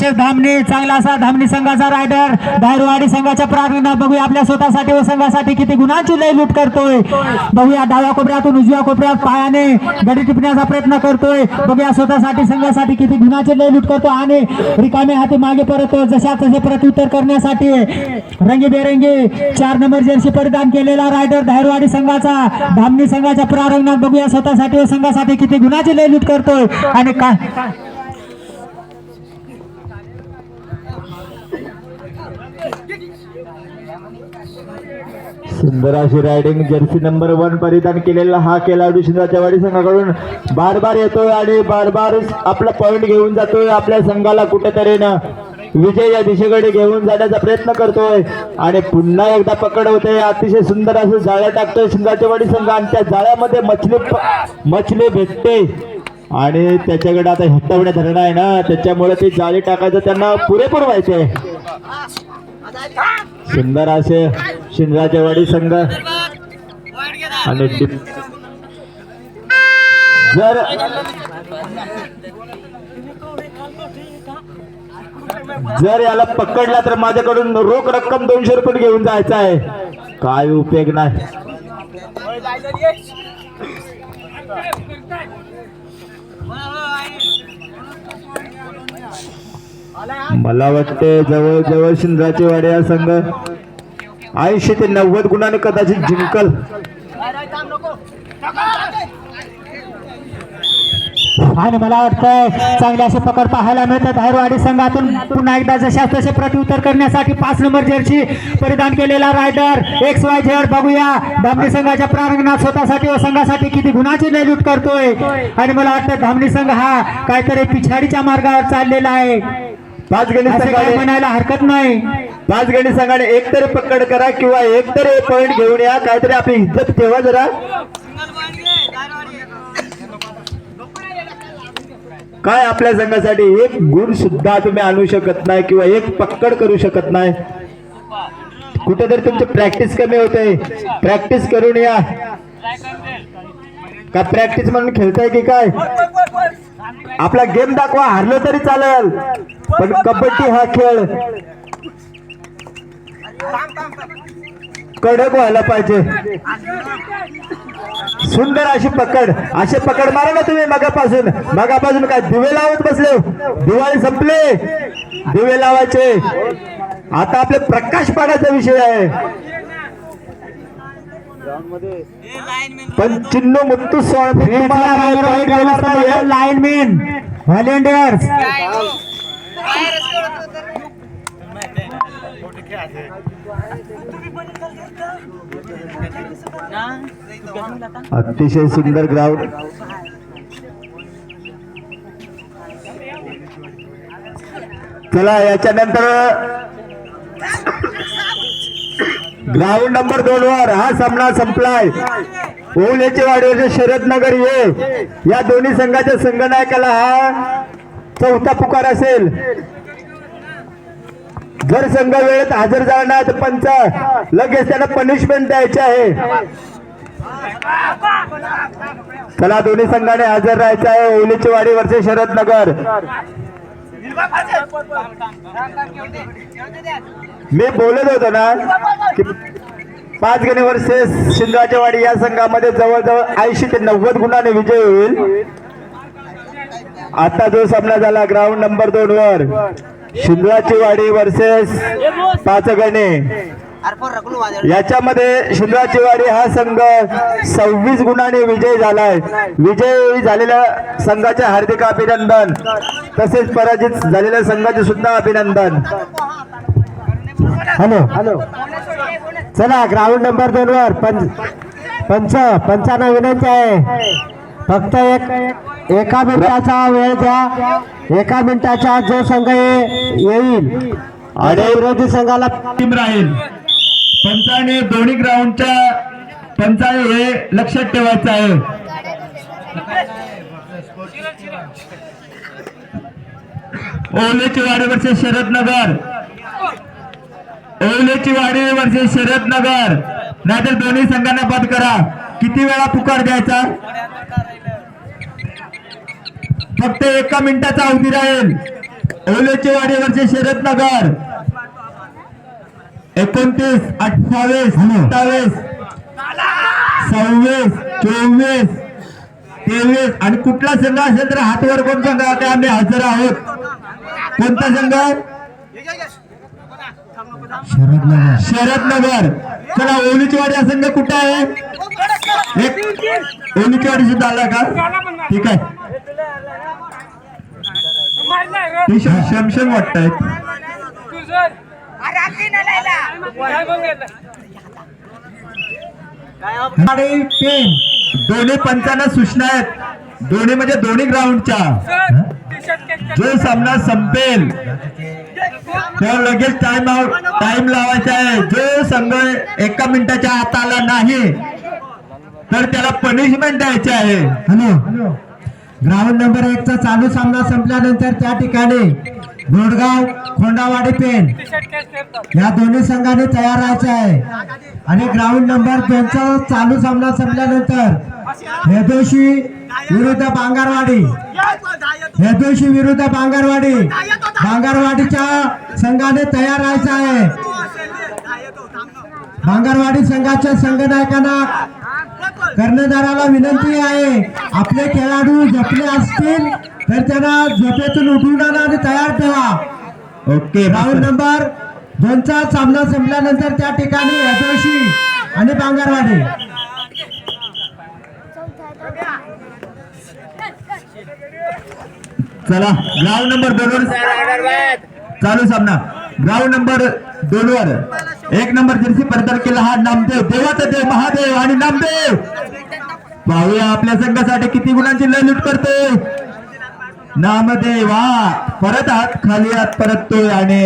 वर्षे धामणी चांगला असा धामणी संघाचा रायडर दायरवाडी संघाच्या प्रारंभात बघूया आपल्या स्वतःसाठी व संघासाठी किती गुणांची लय लूट करतोय. बघूया डाव्या कोपऱ्यातून उजव्या कोपऱ्यात पायाने गडी टिपण्याचा प्रयत्न करतोय. बघूया स्वतःसाठी संघासाठी किती गुणाची लय लूट करतो आणि रिकामे हाती मागे परत जशा तसे प्रत्युत्तर करण्यासाठी रंगीबेरंगी चार नंबर जर्सी परिधान केलेला रायडर धायरवाडी संघाचा धामणी संघाच्या प्रारंभात बघूया स्वतःसाठी व संघासाठी किती गुणाची लय लूट करतोय. आणि काय? सुंदर अशी रायडिंग जर्सी नंबर वन परिधान केलेला हा खेळाडू शिंदाच्यावाडी संघाकडून बार बार येतोय आणि बार बार आपला पॉइंट घेऊन जातोय. आपल्या संघाला कुठेतरी ना विजय या दिशेकडे घेऊन जाण्याचा प्रयत्न करतोय. आणि पुन्हा एकदा पकड होते. अतिशय सुंदर असं जाळ्या टाकतोय शिंदाच्यावाडी संघ आणि त्या जाळ्यामध्ये मछली मछली भेटते. आणि त्याच्याकडे आता हिटवण्या धरण आहे ना त्याच्यामुळे ती जाळी टाकायचं त्यांना पुरेपूर व्हायचे सुंदर असे शिंदराचेवाडी संघ. आणि जर जर याला पकडला तर माझ्याकडून रोख रक्कम दोनशे रुपये घेऊन जायचं आहे. काय उपयोग नाही. मला वाटते जवळ जवळ वाडे हा संघ ऐंशी ते नव्वद गुणाने कदाचित जिंकल. आणि मला वाटतंय चांगले असे पकड पाहायला मिळतात. हैरवाडी संघातून पुन्हा एकदा जशा तसे प्रत्युत्तर करण्यासाठी पाच नंबर जर्सी परिधान केलेला रायडर एक्स वाय झेड बघूया. धामणी संघाच्या प्रांगणात स्वतःसाठी व संघासाठी किती गुणाची नेलूट करतोय. आणि मला वाटतं धामणी संघ हा काहीतरी पिछाडीच्या मार्गावर चाललेला आहे. पाच गणित संघाने म्हणायला हरकत नाही. पाच गणित संघाने एक तरी पकड करा किंवा एक तरी पॉइंट घेऊन या. काहीतरी आपली इज्जत ठेवा जरा. काय आपल्या संघासाठी? एक गुण सुद्धा तुम्ही आणू शकत नाही किंवा एक पक्कड करू शकत नाही. कुठेतरी तुमची प्रॅक्टिस कमी होते. प्रॅक्टिस करून या. का प्रॅक्टिस म्हणून खेळताय की काय? आपला गेम दाखवा. हारलो तरी चालेल. पण कबड्डी हा खेळ. कडक व्हायला पाहिजे. सुंदर अशी पकड. असे पकड मारा ना तुम्ही मगापासून. मगापासून काय दिवे लावत बसले. दिवाळी संपले. दिवे लावायचे. आता आपले प्रकाश पाण्याचा विषय आहे. पण चिन्ह मुत्तू सोळा लाईनमॅन व्हॉलेंटियर्स. अतिशय सुंदर ग्राउंड. चला याच्यानंतर ग्राउंड नंबर दोन वर हा सामना संपलाय. ओवल्याचे वाडीवरचे शरद नगर ये. या दोन्ही संघाच्या संघनायकाला हा चौथा पुकार असेल. जर संघ वेळेत हजर झाला नाही तर पंच लगेच त्यांना पनिशमेंट द्यायची आहे. चला दोन्ही संघाने हजर राहायचं आहे. ओलीची वाडी वरचे शरद नगर मी बोलत होतो ना की पाच गणी वर्षे शिंदराच्या वाडी या संघामध्ये जवळजवळ ऐंशी ते नव्वद गुणाने विजय होईल. आता जो सामना झाला ग्राउंड नंबर दोन वर. शिंदराची वाडी वर्सेस पाच गणे याच्यामध्ये शिंदराची वाडी हा संघ सव्वीस गुणाने विजय झालाय. विजय झालेल्या संघाचे हार्दिक अभिनंदन. तसेच पराजित झालेल्या संघाचे सुद्धा अभिनंदन. हॅलो. हॅलो. चला ग्राउंड नंबर दोन वर. पंच पंच पंचांना विनंती आहे. फक्त एक एका मिनिटाचा वेळ द्या. एका मिनिटाच्या जो संघ येईल आणि विरोधी संघाला टीम राहील. पंचाने दोन्ही ग्राउंडच्या पंचाने हे लक्षात ठेवायचं आहे. ओलेची वाडी वर्षे शरद नगर ओलेची वाडी वर्षे शरद नगर नाहीतर दोन्ही संघांना बंद करा. किती वेळा पुकार द्यायचा? फक्त एका मिनिटाचा अवधी राहील ओलेचे वाडीवरचे शरद नगर एकोणतीस अठ्ठावीस सत्तावीस सव्वीस चोवीस तेवीस. आणि कुठला संघ असेल तर हातवर कोण संघ आहे? आम्ही हजर आहोत. कोणता संघ? शरद नगर शरद नगर चला ओलीची वाडी हा संघ कुठं आहे? एक ओलीची वाडी सुद्धा आला का? ठीक आहे. ते शम- शमशम वाटतायत गाडी पेन दोन्ही पंचांना सूचना आहेत. दोन्ही म्हणजे दोन्ही ग्राउंडच्या जो सामना संपेल तो लगेच टाइम आउट टाइम लावायचा आहे. जो संघ एका मिनिटाच्या आत आला नाही तर त्याला पनिशमेंट द्यायची आहे. हॅलो. ग्राउंड नंबर एक चा चालू सामना संपल्यानंतर त्या ठिकाणी गोडगाव खोंडावाडी पेन या दोन्ही संघाने तयार राहायचे आहे. आणि ग्राउंड नंबर दोनचा चालू सामना संपल्यानंतर हेदोशी विरुद्ध बांगारवाडी. हेदोशी विरुद्ध बांगारवाडी. बांगारवाडीच्या संघाने तयार राहायचं आहे. बांगारवाडी संघाच्या संघनायकांना कर्णधाराला विनंती आहे आपले खेळाडू झोपले असतील तर त्यांना झोपेतून उठून आणा आणि तयार ठेवा. ओके राऊंड नंबर दोनचा सामना संपल्यानंतर त्या ठिकाणी यदोशी आणि बांगारवाडी. चला ग्राउंड नंबर दोन चालू सामना. ग्राउंड नंबर दोन वर एक नंबर जर्सी परिधान केला हा नामदेव. देवाचा देव महादेव आणि नामदेव. पाहूया आपल्या संघासाठी किती गुणांची लय लूट करतो नामदेव हा परत हात खाली हात परततोय आणि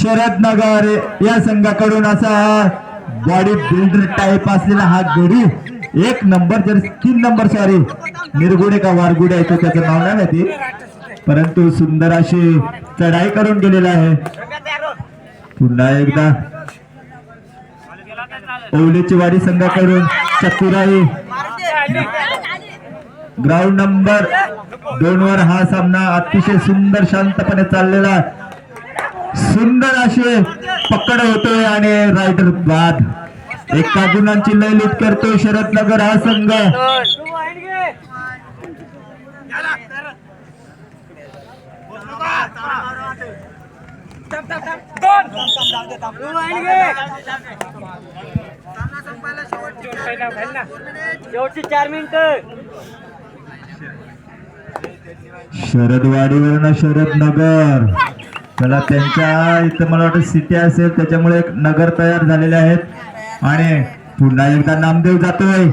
शरद नगर या संघाकडून असा बॉडी बिल्डर टाईप असलेला हा गडी एक नंबर जर तीन नंबर सॉरी निरगुडे का वारगुडे आहे तो त्याचं नाव नाही माहिती. परंतु सुंदर अशी चढाई करून गेलेला आहे. पुन्हा एकदा ओवलेची वारी संघाकडून चतुराई ग्राउंड नंबर दोन वर हा सामना अतिशय सुंदर शांतपणे चाललेला. सुंदर असे पकड होतोय आणि रायडर बाद. एका गुणांची लय लूट करतोय शरद नगर हा संघ. शेवटची चार शरदवाडीवरनं शरद नगर त्याला त्यांच्या इथं मला वाटतं सिटी असेल त्याच्यामुळे एक नगर तयार झालेले आहेत. आणि पुन्हा एकदा नामदेव जातोय.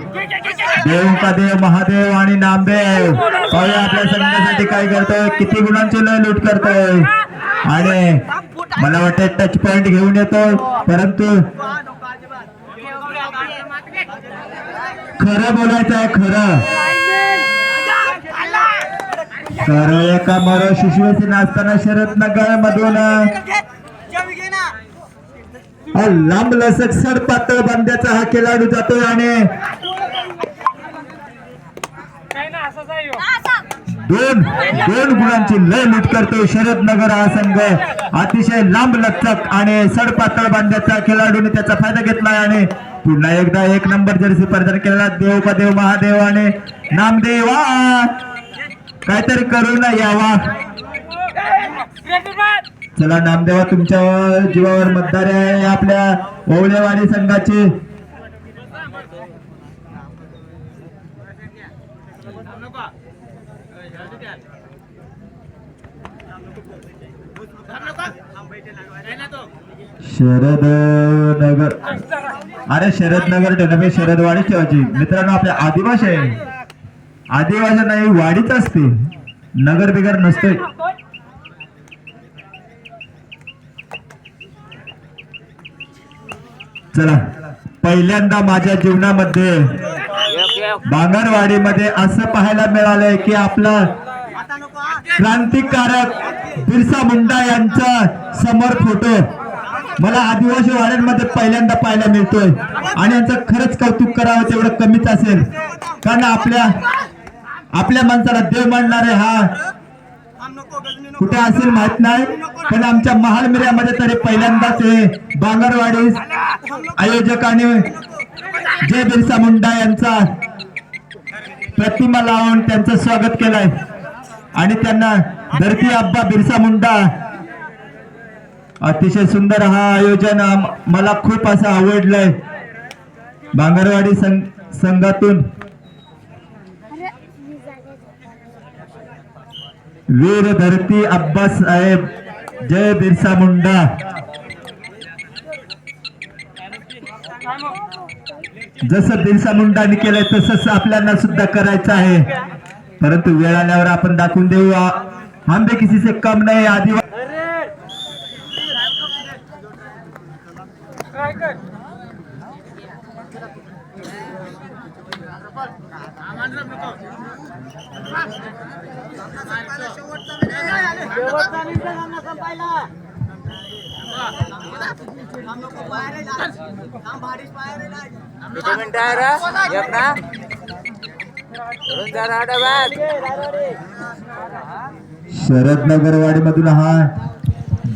देव का देव महादेव आणि नामदेव. पाहूया आपल्या संघासाठी काय करतोय किती गुणांची लय लूट करतोय. आणि मला वाटतं टच पॉइंट घेऊन येतो. परंतु खरं बोलायचं आहे खरं. खरं एका मरो शिशुसेना नाचताना शरद नगर मधून लांब लसक सर पातळ बांध्याचा हा खेळाडू जातोय आणि दोन दोन गुणांची लय लूट करतोय शरद नगर हा संघ. अतिशय लांब लचक आणि सडपातळ बांधण्याचा खेळाडूने त्याचा फायदा घेतलाय आणि पुन्हा एकदा एक नंबर जर्सी परिधान केलेला देव का देव महादेव आणि नामदेवा. काहीतरी करून यावा. चला नामदेवा तुमच्या जीवावर मतदार आहे आपल्या ओवळेवाडी संघाची. शरद नगर अरे शरद नगर ठेवण्यापेक्षा शरदवाडी ठेवायची मित्रांनो आपल्या आदिवासी आहे. आदिवासी नाही वाडीच असते. नगर बिगर नसते चला पहिल्यांदा माझ्या जीवनामध्ये बांगरवाडीमध्ये असं पाहायला मिळालंय की आपला क्रांतिकारक बिरसा मुंडा यांचा समोर फोटो. मला आदिवासी वाड्यांमध्ये पहिल्यांदा पाहायला मिळतोय. आणि यांचं खरंच कौतुक करावं तेवढं कमीच असेल. कारण आपल्या आपल्या माणसाला देव मानणारे हा कुठे असेल माहीत नाही. पण आमच्या महालमिऱ्यामध्ये तरी पहिल्यांदाच हे बांगरवाडी आयोजकाने जय बिरसा मुंडा यांचा प्रतिमा लावून त्यांचं स्वागत केलंय. आणि त्यांना धरती आब्बा बिरसा मुंडा अतिशय सुंदर हा आयोजन मला खूप असं आवडलंय. बांगरवाडी संघ संघातून. वीर धरती अब्बास साहेब. जय बिरसा मुंडा. जसं बिरसा मुंडाने केलंय तसंच आपल्याला सुद्धा करायचं आहे. परंतु वेळ आल्यावर आपण दाखवून देऊ. आ- आंबे किसी से कम नाही आदिवासी शेवटचा मिनिट सामना संपायला किती मिनिटं आहे रे एक ना शरद नगरवाडी मधून हा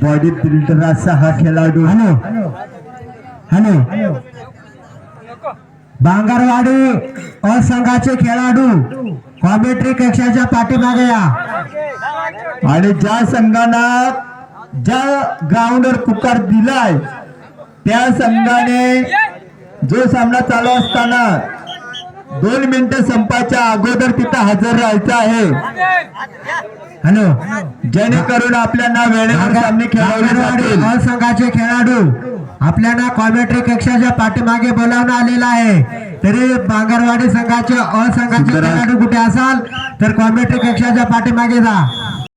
बॉडी बिल्डर असा हा खेळाडू. हॅलो. हॅलो. बांगरवाडी असंघाचे खेळाडू कॉमेट्री कक्षाच्या पाठीमागे या. आणि ज्या संघाला ज्या ग्राउंडवर पुकार दिलाय त्या संघाने जो सामना चालू असताना दोन मिनिटं संपायच्या अगोदर तिथं हजर राहायचं आहे. हॅलो जेणेकरून आपल्याला वेळेवर सामने खेळाडू बांगरवाडी असंघाचे खेळाडू आपल्याला कॉमेट्री कक्षाच्या पाठीमागे बोलावणं आलेला आहे. तरी बांगरवाडी संघाचे असंघाचे कुठे असाल तर कॉमेट्री कक्षाच्या पाठीमागे जा.